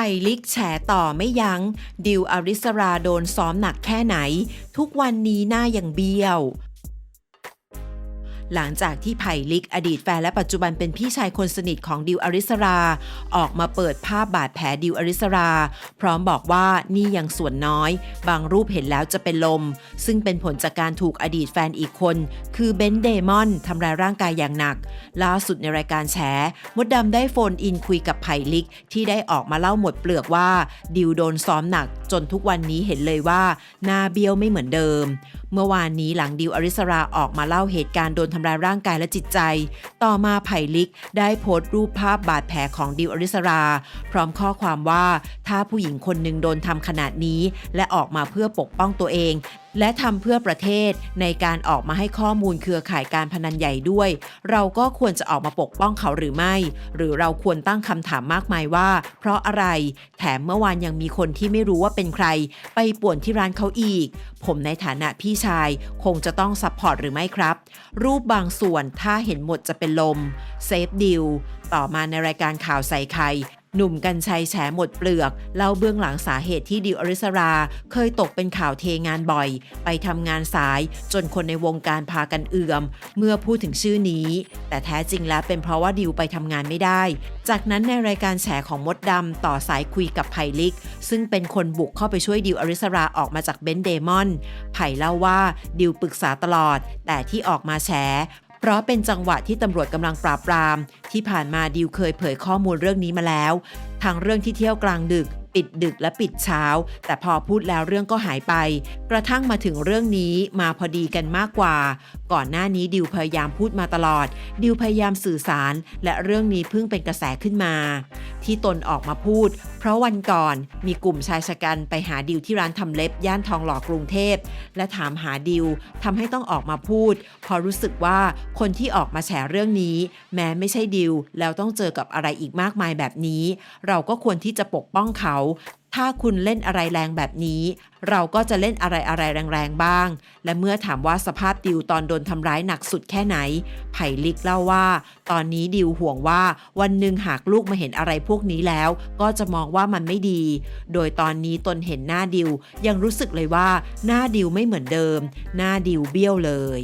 ผ่ลิกแฉต่อไม่ยัง้ง ดิวอริสราโดนซ้อมหนักแค่ไหน ทุกวันนี้หน้าอย่างเบี้ยว หลังจากที่ไผ่ลิกอดีตแฟนและปัจจุบันเป็นพี่ชายคนสนิทของดิวอริสรา ออกมาเปิดภาพบาดแผลดิวอริสรา พร้อมบอกว่านี่ยังส่วนน้อย บางรูปเห็นแล้วจะเป็นลม ซึ่งเป็นผลจากการถูกอดีตแฟนอีกคน คือเบนเดมอนทำร้ายร่างกายอย่างหนัก ล่าสุดในรายการแฉมดดำได้โฟนอินคุยกับไผ่ลิกที่ได้ออกมาเล่าหมดเปลือกว่าดิวโดนซ้อมหนัก จนทุกวันนี้เห็นเลยว่า หน้าเบี้ยวไม่เหมือนเดิม เมื่อวานนี้หลังดิวอริสราออกมาเล่าเหตุการณ์โดนทำร้ายร่างกายและจิตใจ ต่อมาไผ่ลิกได้โพสต์รูปภาพบาดแผลของดิวอริสรา พร้อมข้อความว่าถ้าผู้หญิงคนหนึ่งโดนทำขนาดนี้ และออกมาเพื่อปกป้องตัวเอง และทำเพื่อประเทศในการออกมาให้ข้อมูลเครือข่ายการพนันใหญ่ด้วย เราก็ควรจะออกมาปกป้องเขาหรือไม่ หรือเราควรตั้งคำถามมากมายว่า เพราะอะไร แถมเมื่อวานยังมีคนที่ไม่รู้ว่าเป็นใคร ไปป่วนที่ร้านเขาอีก ผมในฐานะพี่ชาย คงจะต้องซัพพอร์ตหรือไม่ครับ รูปบางส่วนถ้าเห็นหมดจะเป็นลมเซฟดิวต่อมาในรายการข่าวใส่ไข่ หนุ่มกัญชัยแฉหมดเปลือกเล่าเบื้องหลังสาเหตุที่ดิวอริสรา เคยตกเป็นข่าวเทงานบ่อย ไปทำงานสาย จนคนในวงการพากันเอื่อม เมื่อพูดถึงชื่อนี้ แต่แท้จริงแล้วเป็นเพราะว่าดิวไปทำงานไม่ได้ จากนั้นในรายการแฉของมดดำต่อสายคุยกับไผ่ลิก ซึ่งเป็นคนบุกเข้าไปช่วยดิวอริสราออกมาจากเบนซ์เดมอนไผ่เล่าว่าดิวปรึกษาตลอด แต่ที่ออกมาแฉเราะเป็นจังหวะที่ตำรวจกำลังปราบปราม ที่ผ่านมาดิวเคยเผยข้อมูลเรื่องนี้มาแล้วทั้งเรื่องที่เที่ยวกลางดึก ปิดดึกและปิดเช้า แต่พอพูดแล้วเรื่องก็หายไป กระทั่งมาถึงเรื่องนี้มาพอดีกันมากกว่า ก่อนหน้านี้ดิวพยายามพูดมาตลอด ดิวพยายามสื่อสาร และเรื่องนี้เพิ่งเป็นกระแสขึ้นมา ที่ตนออกมาพูด เพราะวันก่อนมีกลุ่มชายชะกันไปหาดิวที่ร้านทำเล็บย่านทองหล่อกรุงเทพ และถามหาดิวทำให้ต้องออกมาพูด พอรู้สึกว่าคนที่ออกมาแฉเรื่องนี้ แม้ไม่ใช่ดิวแล้วต้องเจอกับอะไรอีกมากมายแบบนี้ เราก็ควรที่จะปกป้องเขาถ้าคุณเล่นอะไรแรงแบบนี้ เราก็จะเล่นอะไรอะไรแรงๆบ้าง และเมื่อถามว่าสภาพดิวตอนโดนทำร้ายหนักสุดแค่ไหน ไผ่ลิกเล่าว่า ตอนนี้ดิวห่วงว่าวันหนึ่งหากลูกมาเห็นอะไรพวกนี้แล้ว ก็จะมองว่ามันไม่ดี โดยตอนนี้ตนเห็นหน้าดิวยังรู้สึกเลยว่าหน้าดิวไม่เหมือนเดิม หน้าดิวเบี้ยวเลย